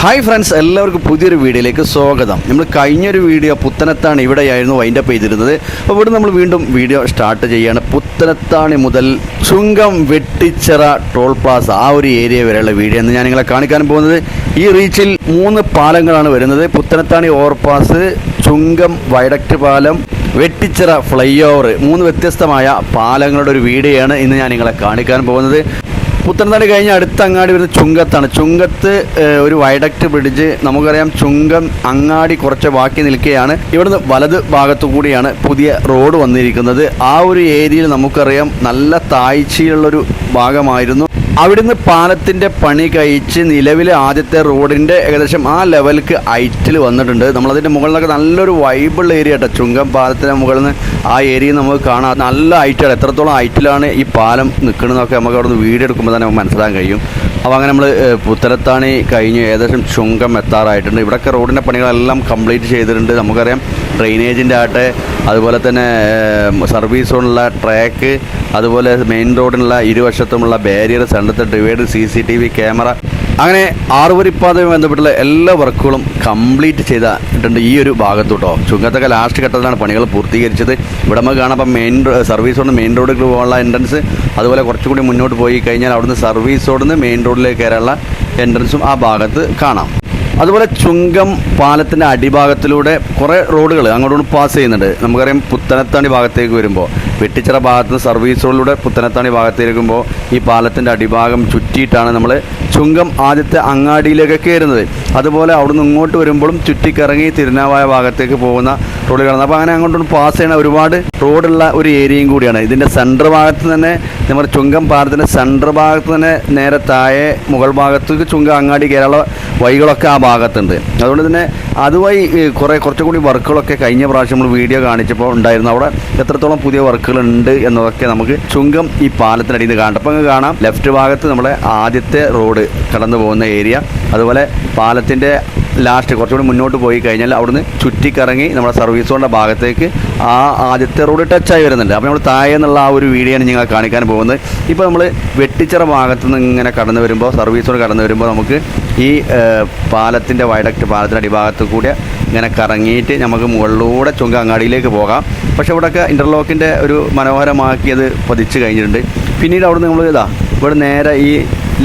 Hi friends എല്ലാവർക്കും പുതിയൊരു വീഡിയോയിലേക്ക് സ്വാഗതം. നമ്മൾ കഴിഞ്ഞൊരു വീഡിയോ പുത്തനത്താണ് ഇവിടെയായിരുന്നു വൈൻഡപ്പ് ചെയ്തിരുന്നത്. അപ്പോൾ ഇവിടെ നമ്മൾ വീണ്ടും വീഡിയോ സ്റ്റാർട്ട് ചെയ്യുകയാണ് പുത്തനത്താണി മുതൽ ചുങ്കം വെട്ടിച്ചിറ ടോൾ പ്ലാസ ആ ഒരു ഏരിയ വരെയുള്ള വീഡിയോ എന്ന് ഞാൻ നിങ്ങളെ കാണിക്കാൻ പോകുന്നത്. ഈ റീച്ചിൽ മൂന്ന് പാലങ്ങളാണ് വരുന്നത്. പുത്തനത്താണി ഓവർപാസ് ചുങ്കം വൈഡക്റ്റ് പാലം വെട്ടിച്ചിറ ഫ്ലൈ ഓവർ മൂന്ന് വ്യത്യസ്തമായ പാലങ്ങളുടെ ഒരു വീഡിയോയാണ് ഇന്ന് ഞാൻ നിങ്ങളെ കാണിക്കാൻ പോകുന്നത്. പുത്തനത്താണി കഴിഞ്ഞ അടുത്ത അങ്ങാടി വരുന്നത് ചുങ്കത്താണ്. ചുങ്കത്ത് ഒരു വൈഡക്റ്റ് ബ്രിഡ്ജ് നമുക്കറിയാം ചുങ്കം അങ്ങാടി കുറച്ച് ബാക്കി നിൽക്കുകയാണ്. ഇവിടുന്ന് വലത് ഭാഗത്തു കൂടിയാണ് പുതിയ റോഡ് വന്നിരിക്കുന്നത്. ആ ഒരു ഏരിയയിൽ നമുക്കറിയാം നല്ല താഴ്ചയുള്ളൊരു ഭാഗമായിരുന്നു. അവിടുന്ന് പാലത്തിന്റെ പണി കഴിച്ച് നിലവിലെ ആദ്യത്തെ റോഡിന്റെ ഏകദേശം ആ ലെവലിക്ക് ഹൈറ്റിൽ വന്നിട്ടുണ്ട്. നമ്മളതിന്റെ മുകളിലൊക്കെ നല്ലൊരു വൈബിളുള്ള ഏരിയ കേട്ടോ. ചുങ്കം പാലത്തിന്റെ മുകളിൽ നിന്ന് ആ ഏരിയ നമുക്ക് കാണാം. നല്ല ഹൈറ്റാണ് എത്രത്തോളം ഹൈറ്റിലാണ് ഈ പാലം നിൽക്കുന്നതൊക്കെ നമുക്ക് അവിടെ നിന്ന് വീഡിയോ എടുക്കുമ്പോൾ തന്നെ നമുക്ക് മനസ്സിലാക്കാൻ കഴിയും. അപ്പോൾ അങ്ങനെ നമ്മൾ പുത്തലത്താണി കഴിഞ്ഞ് ഏകദേശം ചുങ്കം എത്താറായിട്ടുണ്ട്. ഇവിടെയൊക്കെ റോഡിന്റെ പണികളെല്ലാം കംപ്ലീറ്റ് ചെയ്തിട്ടുണ്ട്. നമുക്കറിയാം ഡ്രെയിനേജിന്റെ ആട്ടെ അതുപോലെ തന്നെ സർവീസ് റോഡിനുള്ള ട്രാക്ക് അതുപോലെ മെയിൻ റോഡിനുള്ള ഇരുവശത്തുമുള്ള barrier സെന്റത്തെ divide C C T V camera അങ്ങനെ ആറുവരിപ്പാതയുമായി ബന്ധപ്പെട്ടുള്ള എല്ലാ വർക്കുകളും കംപ്ലീറ്റ് ചെയ്തിട്ടുണ്ട് ഈ ഒരു ഭാഗത്ത് കേട്ടോ. ചുങ്കത്തൊക്കെ ലാസ്റ്റ് ഘട്ടത്തിലാണ് പണികൾ പൂർത്തീകരിച്ചത്. ഇവിടെ നമുക്ക് കാണാം അപ്പം മെയിൻ സർവീസ് റോഡ് മെയിൻ റോഡിൽ പോകാനുള്ള എൻട്രൻസ് അതുപോലെ കുറച്ചുകൂടി മുന്നോട്ട് പോയി കഴിഞ്ഞാൽ അവിടുന്ന് സർവീസ് റോഡിൽ നിന്ന് മെയിൻ റോഡിലേക്ക് കയറാനുള്ള എൻട്രൻസും ആ ഭാഗത്ത് കാണാം. അതുപോലെ ചുങ്കം പാലത്തിന്റെ അടിഭാഗത്തിലൂടെ കുറേ റോഡുകൾ അങ്ങോട്ടും പാസ് ചെയ്യുന്നുണ്ട്. നമുക്കറിയാം പുത്തനത്താണി ഭാഗത്തേക്ക് വരുമ്പോൾ വെട്ടിച്ചിറ ഭാഗത്ത് സർവീസുകളിലൂടെ പുത്തനത്താണി ഭാഗത്തേക്ക് വരുമ്പോൾ ഈ പാലത്തിന്റെ അടിഭാഗം ചുറ്റിയിട്ടാണ് നമ്മൾ ചുങ്കം ആദ്യത്തെ അങ്ങാടിയിലേക്ക് കയറുന്നത്. അതുപോലെ അവിടുന്ന് ഇങ്ങോട്ട് വരുമ്പോഴും ചുറ്റിക്കറങ്ങി തിരുനാവായ ഭാഗത്തേക്ക് പോകുന്ന റോഡുകളാണ് അപ്പോൾ അങ്ങനെ അങ്ങോട്ട് പാസ് ചെയ്യുന്ന ഒരുപാട് റോഡുള്ള ഒരു ഏരിയയും കൂടിയാണ്. ഇതിന്റെ സെന്റർ ഭാഗത്ത് തന്നെ നമ്മുടെ ചുങ്കം പാലത്തിന്റെ സെന്റർ ഭാഗത്ത് തന്നെ നേരെ താഴെ മുകൾ ഭാഗത്തേക്ക് ചുങ്കം അങ്ങാടി കയറാനുള്ള വഴികളൊക്കെ ആ ഭാഗത്തുണ്ട്. അതുകൊണ്ട് തന്നെ അതുമായി കുറേ കുറച്ചുകൂടി വർക്കുകളൊക്കെ കഴിഞ്ഞ പ്രാവശ്യം നമ്മൾ വീഡിയോ കാണിച്ചപ്പോൾ ഉണ്ടായിരുന്നു. അവിടെ എത്രത്തോളം പുതിയ വർക്കുകളുണ്ട് എന്നതൊക്കെ നമുക്ക് ചുങ്കം ഈ പാലത്തിനടിയിൽ നിന്ന് കാണാം. അപ്പോൾ അങ്ങ് കാണാം. ലെഫ്റ്റ് ഭാഗത്ത് നമ്മുടെ ആദ്യത്തെ റോഡ് കടന്നു പോകുന്ന ഏരിയ. അതുപോലെ പാലത്തിന്റെ ലാസ്റ്റ് കുറച്ചുകൂടി മുന്നോട്ട് പോയി കഴിഞ്ഞാൽ അവിടുന്ന് ചുറ്റിക്കറങ്ങി നമ്മുടെ സർവീസ് റോഡിന്റെ ഭാഗത്തേക്ക് ആ ആദ്യത്തെ റോഡ് ടച്ചായി വരുന്നുണ്ട്. അപ്പോൾ നമ്മൾ താഴെ എന്നുള്ള ആ ഒരു വീഡിയോ ആണ് ഞങ്ങൾ കാണിക്കാൻ പോകുന്നത്. ഇപ്പോൾ നമ്മൾ വെട്ടിച്ചിറ ഭാഗത്ത് നിന്ന് ഇങ്ങനെ കടന്നു വരുമ്പോൾ സർവീസ് കടന്നു വരുമ്പോൾ നമുക്ക് ഈ പാലത്തിന്റെ വയഡക്റ്റ് പാലത്തിന്റെ അടിഭാഗത്ത് കൂടെ ഇങ്ങനെ കറങ്ങിയിട്ട് നമുക്ക് മുകളിലൂടെ ചുങ്ക അങ്ങാടിയിലേക്ക് പോകാം. പക്ഷേ ഇവിടെയൊക്കെ ഇന്റർലോക്കിന്റെ ഒരു മനോഹരമാക്കിയത് പതിച്ച് കഴിഞ്ഞിട്ടുണ്ട്. പിന്നീട് അവിടെ നമ്മൾ ഇതാ ഇവിടെ നേരെ ഈ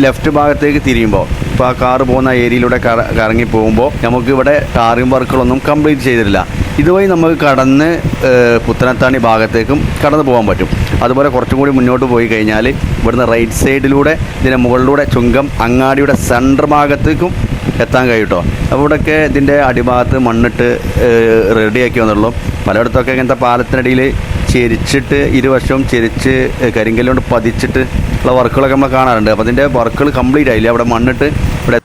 ലെഫ്റ്റ് ഭാഗത്തേക്ക് തിരിയുമ്പോൾ ഇപ്പോൾ ആ കാറ് പോകുന്ന ഏരിയയിലൂടെ കറ കറങ്ങി പോകുമ്പോൾ നമുക്ക് ഇവിടെ ടാറിംഗ് വർക്കുകളൊന്നും കംപ്ലീറ്റ് ചെയ്തിട്ടില്ല. ഇതുവഴി നമുക്ക് കടന്ന് പുത്തനത്താണി ഭാഗത്തേക്കും കടന്നു പോകാൻ പറ്റും. അതുപോലെ കുറച്ചും കൂടി മുന്നോട്ട് പോയി കഴിഞ്ഞാൽ ഇവിടുന്ന് റൈറ്റ് സൈഡിലൂടെ ഇതിന്റെ മുകളിലൂടെ ചുങ്കം അങ്ങാടിയുടെ സെന്റർ ഭാഗത്തേക്കും എത്താൻ കഴിയട്ടോ അപ്പോൾ ഇവിടെയൊക്കെ ഇതിന്റെ അടിഭാഗത്ത് മണ്ണിട്ട് റെഡിയാക്കി വന്നുള്ളൂ പലയിടത്തൊക്കെ ഇങ്ങനത്തെ പാലത്തിനടിയിൽ ചെരിച്ചിട്ട് ഇരുവശവും ചെരിച്ച് കരിങ്കല്ലുകൊണ്ട് പതിച്ചിട്ട് ഉള്ള വർക്കുകളൊക്കെ നമ്മൾ കാണാറുണ്ട്. അപ്പോൾ അതിന്റെ വർക്കുകൾ കംപ്ലീറ്റ് ആയില്ല? അവിടെ മണ്ണിട്ട് ഇവിടെ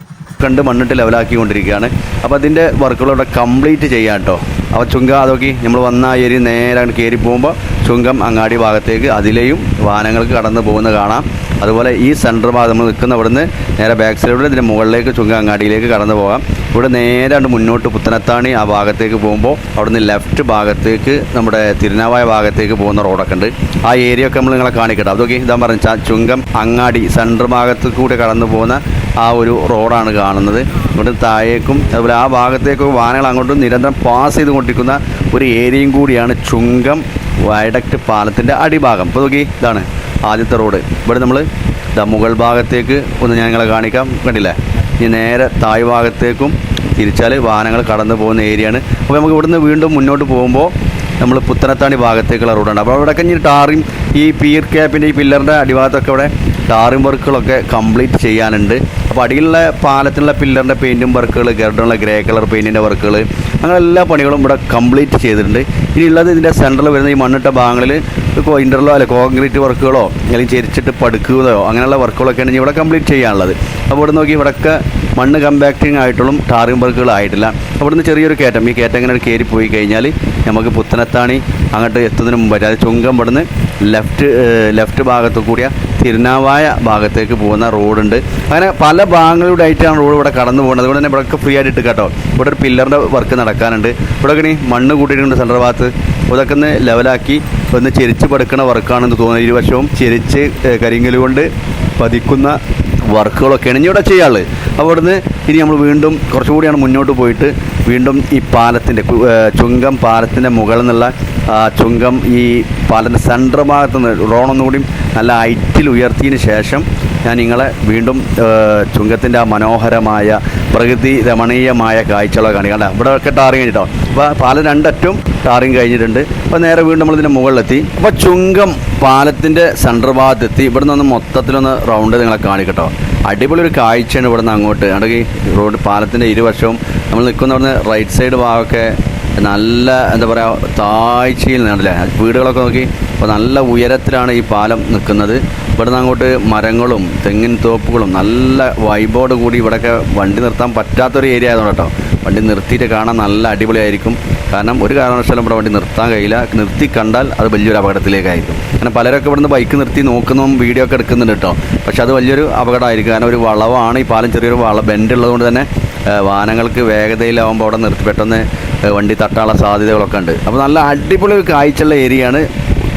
കണ്ട് മണ്ണിട്ട് ലെവലാക്കിക്കൊണ്ടിരിക്കുകയാണ് അപ്പോൾ അതിന്റെ വർക്കുകൾ ഇവിടെ കംപ്ലീറ്റ് ചെയ്യാം കേട്ടോ അപ്പോൾ ചുങ്ക അതൊക്കെ നമ്മൾ വന്ന ആ ഏരിയ നേരെ അങ്ങട് കയറി പോകുമ്പോൾ ചുങ്കം അങ്ങാടി ഭാഗത്തേക്ക് അതിലെയും വാഹനങ്ങൾക്ക് കടന്നു പോകുന്നത് കാണാം. അതുപോലെ ഈ സെന്റർ ഭാഗം നമ്മൾ നിൽക്കുന്ന ഇവിടുന്ന് നേരെ ബാക്ക് സൈഡിലൂടെ ഇതിന്റെ മുകളിലേക്ക് ചുങ്ക അങ്ങാടിയിലേക്ക് കടന്നു പോകാം. ഇവിടെ നേരെ അങ്ങട് മുന്നോട്ട് പുത്തനത്താണി ആ ഭാഗത്തേക്ക് പോകുമ്പോൾ അവിടുന്ന് ലെഫ്റ്റ് ഭാഗത്തേക്ക് നമ്മുടെ തിരുനാവായ ഭാഗത്തേക്ക് പോകുന്ന റോഡൊക്കെ ഉണ്ട്. ആ ഏരിയ ഒക്കെ നമ്മൾ നിങ്ങളെ കാണിക്കട്ടെ. അതൊക്കെ ഇതാ പറഞ്ഞ ചുങ്കം അങ്ങാടി സെന്റർ ഭാഗത്ത് കൂടി കടന്നു പോകുന്ന ആ ഒരു റോഡാണ് കാണുന്നത്. ഇവിടെ താഴേക്കും അതുപോലെ ആ ഭാഗത്തേക്കും വാഹനങ്ങൾ അങ്ങോട്ടും നിരന്തരം പാസ് ചെയ്ത് കൊണ്ടിരിക്കുന്ന ഒരു ഏരിയയും കൂടിയാണ് ചുങ്കം വയഡക്റ്റ് പാലത്തിന്റെ അടിഭാഗം. ഇപ്പോൾ നോക്കി ഇതാണ് ആദ്യത്തെ റോഡ്. ഇവിടെ നമ്മൾ മുകൾ ഭാഗത്തേക്ക് ഒന്ന് ഞാൻ നിങ്ങളെ കാണിക്കാം. കണ്ടില്ലേ? ഇനി നേരെ തായ് ഭാഗത്തേക്കും തിരിച്ചാൽ വാഹനങ്ങൾ കടന്നു പോകുന്ന ഏരിയയാണ്. അപ്പോൾ നമുക്ക് ഇവിടുന്ന് വീണ്ടും മുന്നോട്ട് പോകുമ്പോൾ നമ്മൾ പുത്തനത്താണി ഭാഗത്തേക്കുള്ള റോഡാണ്. അപ്പോൾ അവിടെ ഇനി ടാറിങ് ഈ പീർ ക്യാപ്പിന്റെ ഈ പില്ലറിന്റെ അടിഭാഗത്തൊക്കെ ഇവിടെ ടാറിങ് വർക്കുകളൊക്കെ കംപ്ലീറ്റ് ചെയ്യാനുണ്ട്. അപ്പോൾ അടിയിലുള്ള പാലത്തിനുള്ള പില്ലറിന്റെ പെയിന്റും വർക്കുകൾ ഗർഡനുള്ള ഗ്രേ കളർ പെയിന്റിന്റെ വർക്കുകൾ അങ്ങനെ എല്ലാ പണികളും ഇവിടെ കംപ്ലീറ്റ് ചെയ്തിട്ടുണ്ട്. ഇനി ഉള്ളത് ഇതിന്റെ സെന്ററിൽ വരുന്ന ഈ മണ്ണിട്ട ഭാഗങ്ങളിൽ ഇന്റർലോ അല്ലെ കോൺക്രീറ്റ് വർക്കുകളോ അല്ലെങ്കിൽ ചെരിച്ചിട്ട് പടുക്കുകയോ അങ്ങനെയുള്ള വർക്കുകളൊക്കെയാണ് ഇവിടെ കംപ്ലീറ്റ് ചെയ്യാനുള്ളത്. അപ്പോൾ ഇവിടെ നോക്കി ഇവിടെയൊക്കെ മണ്ണ് കമ്പാക്റ്റിംഗ് ആയിട്ടുള്ള ടാറിംഗ് വർക്കുകൾ ആയിട്ടില്ല. അവിടുന്ന് ചെറിയൊരു കയറ്റം. ഈ കയറ്റം ഇങ്ങനെ കയറി പോയി കഴിഞ്ഞാൽ നമുക്ക് പുത്തനത്താണി അങ്ങോട്ട് എത്തുന്നതിന് മുമ്പായിട്ട് അത് ചുങ്കം ഇവിടുന്ന് ലെഫ്റ്റ് ലെഫ്റ്റ് ഭാഗത്ത് കൂടിയ തിരുനാവായ ഭാഗത്തേക്ക് പോകുന്ന റോഡുണ്ട്. അങ്ങനെ പല ഭാഗങ്ങളിലൂടെ ആയിട്ടാണ് റോഡ് ഇവിടെ കടന്നു പോകുന്നത്. അതുകൊണ്ട് തന്നെ ഇവിടെയൊക്കെ ഫ്രീ ആയിട്ട് കേട്ടോ. ഇവിടെ ഒരു പില്ലറിന്റെ വർക്ക് നടക്കാനുണ്ട്. ഇവിടെ ഇനി മണ്ണ് കൂട്ടിയിട്ടുണ്ട് സെന്റർ ഭാഗത്ത്. ഇതൊക്കെ ഒന്ന് ലെവലാക്കി ഒന്ന് ചെരിച്ച് പടുക്കണ വർക്കാണെന്ന് തോന്നുന്നു. ഇരുവശവും ചെരിച്ച് കരിങ്കൽ കൊണ്ട് പതിക്കുന്ന വർക്കുകളൊക്കെയാണ് ഇനി ഇവിടെ ചെയ്യാൾ അപ്പോൾ ഇവിടുന്ന് ഇനി നമ്മൾ വീണ്ടും കുറച്ചുകൂടിയാണ് മുന്നോട്ട് പോയിട്ട് വീണ്ടും ഈ പാലത്തിന്റെ ചുങ്കം പാലത്തിന്റെ മുകളിൽ നിന്നുള്ള ചുങ്കം ഈ പാലത്തിന്റെ സെന്റർ ഭാഗത്ത് നിന്ന് റോണൊന്നുകൂടി നല്ല ഹൈറ്റിൽ ഉയർത്തിയതിന് ശേഷം ഞാൻ നിങ്ങളെ വീണ്ടും ചുങ്കത്തിന്റെ ആ മനോഹരമായ പ്രകൃതി രമണീയമായ കാഴ്ചകളൊക്കെ കാണിക്കണ്ട ഇവിടെ ഒക്കെ ടാറിങ് കഴിഞ്ഞിട്ടോ? അപ്പോൾ പാലം രണ്ടറ്റും ടാറിങ് കഴിഞ്ഞിട്ടുണ്ട്. അപ്പോൾ നേരെ വീണ്ടും നമ്മളിതിന്റെ മുകളിലെത്തി. അപ്പോൾ ചുങ്കം പാലത്തിന്റെ സെന്റർ ഭാഗത്തെത്തി. ഇവിടെ നിന്ന് മൊത്തത്തിലൊന്ന് റൗണ്ട് നിങ്ങളെ കാണിക്കട്ടോ. അടിപൊളി ഒരു കാഴ്ചയാണ് ഇവിടെ നിന്ന് അങ്ങോട്ട് അല്ലെങ്കിൽ റോഡ് പാലത്തിന്റെ ഇരുവശവും നമ്മൾ നിൽക്കുന്ന അവിടുന്ന് റൈറ്റ് സൈഡ് ഭാഗമൊക്കെ നല്ല എന്താ പറയുക താഴ്ചയിൽ നിന്നാണല്ലേ വീടുകളൊക്കെ നോക്കി അപ്പോൾ നല്ല ഉയരത്തിലാണ് ഈ പാലം നിൽക്കുന്നത്. ഇവിടുന്ന് അങ്ങോട്ട് മരങ്ങളും തെങ്ങിൻ തോപ്പുകളും നല്ല വൈബോട് കൂടി ഇവിടെയൊക്കെ വണ്ടി നിർത്താൻ പറ്റാത്തൊരു ഏരിയ ആയതുകൊണ്ട് കേട്ടോ. വണ്ടി നിർത്തിയിട്ട് കാണാൻ നല്ല അടിപൊളിയായിരിക്കും. കാരണം ഒരു കാരണവശാലും ഇവിടെ വണ്ടി നിർത്താൻ കഴിയില്ല. നിർത്തി കണ്ടാൽ അത് വലിയൊരു അപകടത്തിലേക്കായിരിക്കും. അങ്ങനെ പലരൊക്കെ ഇവിടുന്ന് ബൈക്ക് നിർത്തി നോക്കുന്നതും വീഡിയോ ഒക്കെ എടുക്കുന്നുണ്ട് കേട്ടോ. പക്ഷെ അത് വലിയൊരു അപകടമായിരിക്കും. കാരണം ഒരു വളവാണ് ഈ പാലം ചെറിയൊരു വള ബെൻഡ് ഉള്ളതുകൊണ്ട് തന്നെ വാഹനങ്ങൾക്ക് വേഗതയിലാവുമ്പോൾ അവിടെ നിർത്തി പെട്ടെന്ന് വണ്ടി തട്ടാനുള്ള സാധ്യതകളൊക്കെ ഉണ്ട്. അപ്പോൾ നല്ല അടിപൊളി കാഴ്ചയുള്ള ഏരിയയാണ്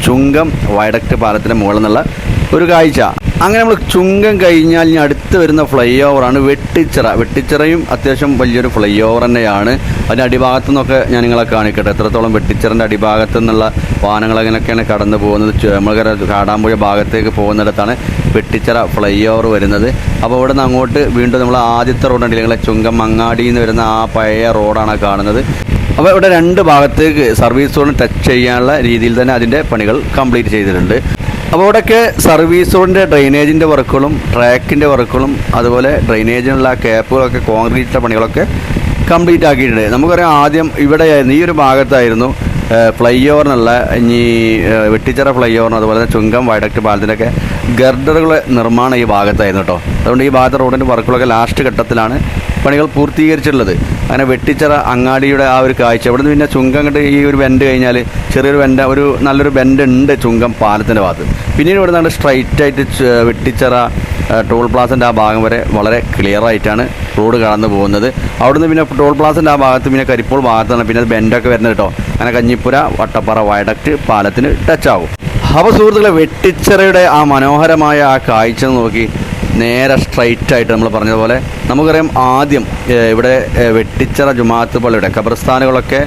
ചുങ്കം വയഡക്റ്റ് പാലത്തിന്റെ മുകളിൽ നിന്നുള്ള ഒരു കാഴ്ച. അങ്ങനെ നമ്മൾ ചുങ്കം കഴിഞ്ഞാൽ ഇനി അടുത്ത് വരുന്ന ഫ്ലൈ ഓവറാണ് വെട്ടിച്ചിറ. വെട്ടിച്ചിറയും അത്യാവശ്യം വലിയൊരു ഫ്ലൈ ഓവർ തന്നെയാണ്. അതിന്റെ അടിഭാഗത്തു നിന്നൊക്കെ ഞാൻ നിങ്ങളെ കാണിക്കട്ടെ. എത്രത്തോളം വെട്ടിച്ചിറന്റെ അടിഭാഗത്തു നിന്നുള്ള വാഹനങ്ങൾ അങ്ങനെയൊക്കെയാണ് കടന്നു പോകുന്നത് നമ്മളിങ്ങനെ കാടാമ്പുഴ ഭാഗത്തേക്ക് പോകുന്നിടത്താണ് വെട്ടിച്ചിറ ഫ്ലൈ ഓവർ വരുന്നത്. അപ്പോൾ ഇവിടെ നിന്ന് അങ്ങോട്ട് വീണ്ടും നമ്മൾ ആദ്യത്തെ റോഡുണ്ട് നിങ്ങളെ ചുങ്കം മങ്ങാടിയിൽ നിന്ന് വരുന്ന ആ പഴയ റോഡാണ് കാണുന്നത്. അപ്പോൾ ഇവിടെ രണ്ട് ഭാഗത്തേക്ക് സർവീസ് റോഡ് ടച്ച് ചെയ്യാനുള്ള രീതിയിൽ തന്നെ അതിന്റെ പണികൾ കംപ്ലീറ്റ് ചെയ്തിട്ടുണ്ട്. അപ്പോൾ ഇവിടെയൊക്കെ സർവീസ് റോഡിന്റെ ഡ്രെയിനേജിന്റെ വർക്കുകളും ട്രാക്കിന്റെ വർക്കുകളും അതുപോലെ ഡ്രെയിനേജിനുള്ള ക്യാപ്പുകളൊക്കെ കോൺക്രീറ്റിന്റെ പണികളൊക്കെ കംപ്ലീറ്റ് ആക്കിയിട്ടുണ്ട്. നമുക്കറിയാം ആദ്യം ഇവിടെയായിരുന്നു ഈ ഒരു ഭാഗത്തായിരുന്നു ഫ്ലൈ ഓവറിനുള്ള ഇനി വെട്ടിച്ചിറ ഫ്ലൈ ഓവറിന് അതുപോലെ തന്നെ ചുങ്കം വയഡക്റ്റ് പാലത്തിന്റെയൊക്കെ ഗർഡറുകൾ നിർമ്മാണം ഈ ഭാഗത്തായിരുന്നു കേട്ടോ. അതുകൊണ്ട് ഈ ഭാഗത്ത് റോഡിന്റെ വർക്കുകളൊക്കെ ലാസ്റ്റ് ഘട്ടത്തിലാണ് പണികൾ പൂർത്തീകരിച്ചിട്ടുള്ളത്. അങ്ങനെ വെട്ടിച്ചിറ അങ്ങാടിയുടെ ആ ഒരു കാഴ്ച. അവിടുന്ന് പിന്നെ ചുങ്കം കണ്ട് ഈ ഒരു ബെൻഡ് കഴിഞ്ഞാൽ ചെറിയൊരു ബെൻഡ് ഒരു നല്ലൊരു ബെൻഡ് ഉണ്ട് ചുങ്കം പാലത്തിന്റെ ഭാഗത്ത്. പിന്നീട് ഇവിടെ നിന്ന് സ്ട്രൈറ്റ് ആയിട്ട് വെട്ടിച്ചിറ ടോൾ പ്ലാസിന്റെ ആ ഭാഗം വരെ വളരെ ക്ലിയർ ആയിട്ടാണ് റോഡ് കടന്നു പോകുന്നത്. അവിടുന്ന് പിന്നെ ടോൾ പ്ലാസിന്റെ ആ ഭാഗത്ത് പിന്നെ കരിപ്പോൾ ഭാഗത്താണ് പിന്നെ അത് ബെൻഡൊക്കെ വരുന്നത് കേട്ടോ. അങ്ങനെ കഞ്ഞിപ്പുര വട്ടപ്പാറ വയഡക്റ്റ് പാലത്തിന് ടച്ച് ആവും. അപ്പോൾ സുഹൃത്തുക്കളെ വെട്ടിച്ചിറയുടെ ആ മനോഹരമായ ആ കാഴ്ച നോക്കി നേരെ സ്ട്രൈറ്റ് ആയിട്ട് നമ്മൾ പറഞ്ഞതുപോലെ നമുക്കറിയാം ആദ്യം ഇവിടെ വെട്ടിച്ചറ ജുമാത്ത് പള്ളിയുടെ ഖബർസ്ഥാനുകളൊക്കെ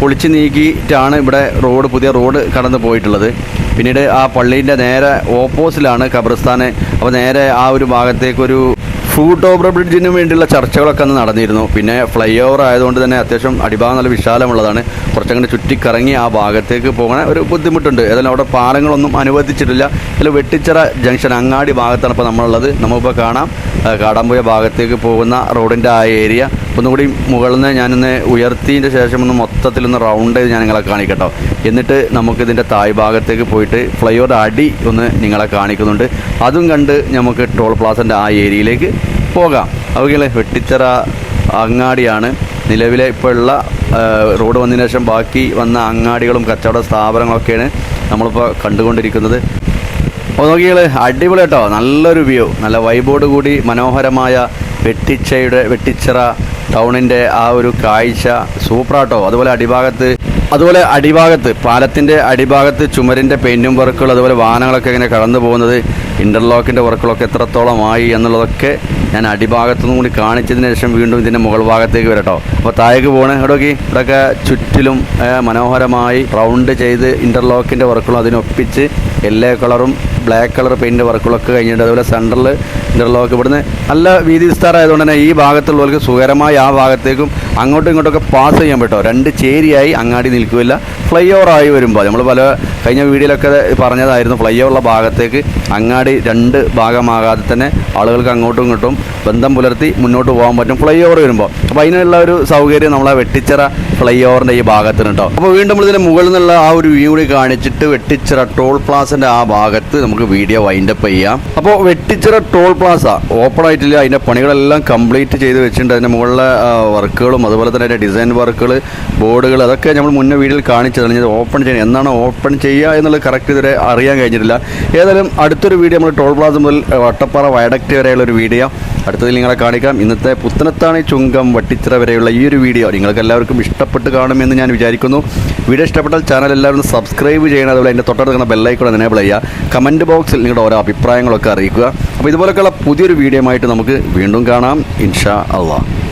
പൊളിച്ച് നീക്കിയിട്ടാണ് ഇവിടെ റോഡ് പുതിയ റോഡ് കടന്നു പോയിട്ടുള്ളത്. പിന്നീട് ആ പള്ളീന്റെ നേരെ ഓപ്പോസിലാണ് ഖബർസ്ഥാന്. അപ്പോൾ നേരെ ആ ഒരു ഭാഗത്തേക്കൊരു ഫൂട്ട് ഓവർ ബ്രിഡ്ജിന് വേണ്ടിയുള്ള ചർച്ചകളൊക്കെ അന്ന് നടന്നിരുന്നു. പിന്നെ ഫ്ലൈ ഓവർ ആയതുകൊണ്ട് തന്നെ അത്യാവശ്യം അടിഭാഗം നല്ല വിശാലമുള്ളതാണ്. കുറച്ചങ്ങനെ ചുറ്റിക്കറങ്ങി ആ ഭാഗത്തേക്ക് പോകണ ഒരു ബുദ്ധിമുട്ടുണ്ട്. ഏതായാലും അവിടെ പാലങ്ങളൊന്നും അനുവദിച്ചിട്ടില്ല. അതിൽ വെട്ടിച്ചിറ ജംഗ്ഷൻ അങ്ങാടി ഭാഗത്താണ് ഇപ്പോൾ നമ്മളുള്ളത്. നമുക്കിപ്പോൾ കാണാം. കാടാമ്പുഴ ഭാഗത്തേക്ക് പോകുന്ന റോഡിന്റെ ആ ഏരിയ ഒന്നുകൂടി മുകളിൽ നിന്ന് ഞാനൊന്ന് ഉയർത്തിയതിന്റെ ശേഷം ഒന്ന് മൊത്തത്തിലൊന്ന് റൗണ്ട് ചെയ്ത് ഞാൻ നിങ്ങളെ കാണിക്കട്ടോ. എന്നിട്ട് നമുക്കിതിന്റെ തായ് ഭാഗത്തേക്ക് പോയിട്ട് ഫ്ലൈ ഓവർ അടി ഒന്ന് നിങ്ങളെ കാണിക്കുന്നുണ്ട്. അതും കണ്ട് നമുക്ക് ടോൾ പ്ലാസന്റെ ആ ഏരിയയിലേക്ക് പോകാം. അവകളെ വെട്ടിച്ചിറ അങ്ങാടിയാണ്. നിലവിലെ ഇപ്പോൾ ഉള്ള റോഡ് വന്നതിന് ശേഷം ബാക്കി വന്ന അങ്ങാടികളും കച്ചവട സ്ഥാപനങ്ങളൊക്കെയാണ് നമ്മളിപ്പോൾ കണ്ടുകൊണ്ടിരിക്കുന്നത്. അപ്പോൾ നോക്കിയാൽ അടിപൊളി കേട്ടോ. നല്ലൊരു വ്യൂ. നല്ല വൈബോട് കൂടി മനോഹരമായ വെട്ടിച്ചയുടെ വെട്ടിച്ചിറ ടൗണിന്റെ ആ ഒരു കാഴ്ച സൂപ്പറാട്ടോ അതുപോലെ അടിഭാഗത്ത് അതുപോലെ അടിഭാഗത്ത് പാലത്തിന്റെ അടിഭാഗത്ത് ചുമരിന്റെ പെയിന്റും വർക്കുകൾ അതുപോലെ വാഹനങ്ങളൊക്കെ ഇങ്ങനെ കടന്നു പോകുന്നത് ഇന്റർലോക്കിന്റെ വർക്കുകളൊക്കെ എത്രത്തോളമായി എന്നുള്ളതൊക്കെ ഞാൻ അടിഭാഗത്തുനിന്നും കൂടി കാണിച്ചതിന് ശേഷം വീണ്ടും ഇതിന്റെ മുകൾ ഭാഗത്തേക്ക് വരട്ടോ. അപ്പോൾ താഴേക്ക് പോകണേ ഇവിടെ നോക്കി ഇവിടെയൊക്കെ ചുറ്റിലും മനോഹരമായി റൗണ്ട് ചെയ്ത് ഇന്റർലോക്കിന്റെ വർക്കുകളും അതിനൊപ്പിച്ച് യെല്ലോ കളറും ബ്ലാക്ക് കളർ പെയിന്റ് വർക്കുകളൊക്കെ കഴിഞ്ഞിട്ടുണ്ട്. അതുപോലെ സെന്ററിൽ ഇന്റർലോക്ക് ഇവിടുന്ന് നല്ല വീതി വിസ്താരമായതുകൊണ്ട് തന്നെ ഈ ഭാഗത്തുള്ളവർക്ക് സുഖകരമായി ആ ഭാഗത്തേക്കും അങ്ങോട്ടും ഇങ്ങോട്ടൊക്കെ പാസ് ചെയ്യാൻ പറ്റുമോ രണ്ട് ചേരിയായി അങ്ങാടി നിൽക്കില്ല ഫ്ലൈ ഓവറായി വരുമ്പോൾ നമ്മൾ പല കഴിഞ്ഞ വീഡിയോയിലൊക്കെ പറഞ്ഞതായിരുന്നു ഫ്ലൈ ഓവറുള്ള ഭാഗത്തേക്ക് അങ്ങാടി രണ്ട് ഭാഗമാകാതെ തന്നെ ആളുകൾക്ക് അങ്ങോട്ടും ഇങ്ങോട്ടും ബന്ധം പുലർത്തി മുന്നോട്ട് പോകാൻ പറ്റും ഫ്ലൈ ഓവർ വരുമ്പോൾ അപ്പോൾ അതിനുള്ള ഒരു സൗകര്യം നമ്മളെ വെട്ടിച്ചിറ ഫ്ലൈ ഓവറിന്റെ ഈ ഭാഗത്തിന് കേട്ടോ അപ്പോൾ വീണ്ടും നമ്മൾ ഇതിന്റെ മുകളിൽ നിന്നുള്ള ആ ഒരു വ്യൂ കൂടി കാണിച്ചിട്ട് വെട്ടിച്ചിറ ടോൾ പ്ലാസിന്റെ ആ ഭാഗത്ത് നമുക്ക് വീഡിയോ വൈൻഡപ്പ് ചെയ്യാം. അപ്പോൾ വെട്ടിച്ചിറ ടോൾ പ്ലാസ ഓപ്പൺ ആയിട്ടില്ല. അതിന്റെ പണികളെല്ലാം കംപ്ലീറ്റ് ചെയ്ത് വെച്ചിട്ടുണ്ട്. അതിന്റെ മുകളിലെ വർക്കുകളും അതുപോലെ തന്നെ അതിന്റെ ഡിസൈൻ വർക്കുകൾ ബോർഡുകൾ അതൊക്കെ നമ്മൾ മുന്നേ വീഡിയോയിൽ കാണിച്ചതാണ്. അല്ലെങ്കിൽ ഓപ്പൺ ചെയ്യണം. എന്നാണ് ഓപ്പൺ ചെയ്യുക എന്നുള്ളത് കറക്റ്റ് ഇതുവരെ അറിയാൻ കഴിഞ്ഞിട്ടില്ല. ഏതായാലും അടുത്തൊരു വീഡിയോ നമ്മൾ ടോൾ പ്ലാസ മുതൽ വട്ടപ്പാറ വയഡക്റ്റ് വരെയുള്ള ഒരു വീഡിയോ അടുത്തതിൽ നിങ്ങളെ കാണിക്കാം. ഇന്നത്തെ പുത്തനത്താണി ചുങ്കം വട്ടിച്ചിറ വരെയുള്ള ഈ ഒരു വീഡിയോ നിങ്ങൾക്ക് എല്ലാവർക്കും ഇഷ്ടപ്പെട്ട് കാണുമെന്ന് ഞാൻ വിചാരിക്കുന്നു. വീഡിയോ ഇഷ്ടപ്പെട്ടാൽ ചാനൽ എല്ലാവരും സബ്സ്ക്രൈബ് ചെയ്യണം. അതുപോലെ അതിന്റെ തൊട്ടടുത്ത് ബെല്ലൈക്കോൺ എനേബിൾ ചെയ്യുക. കമന്റ് ബോക്സിൽ നിങ്ങളുടെ ഓരോ അഭിപ്രായങ്ങളൊക്കെ അറിയിക്കുക. അപ്പോൾ ഇതുപോലൊക്കെയുള്ള പുതിയൊരു വീഡിയോ ആയിട്ട് നമുക്ക് വീണ്ടും കാണാം. ഇൻഷാ അള്ളാഹ്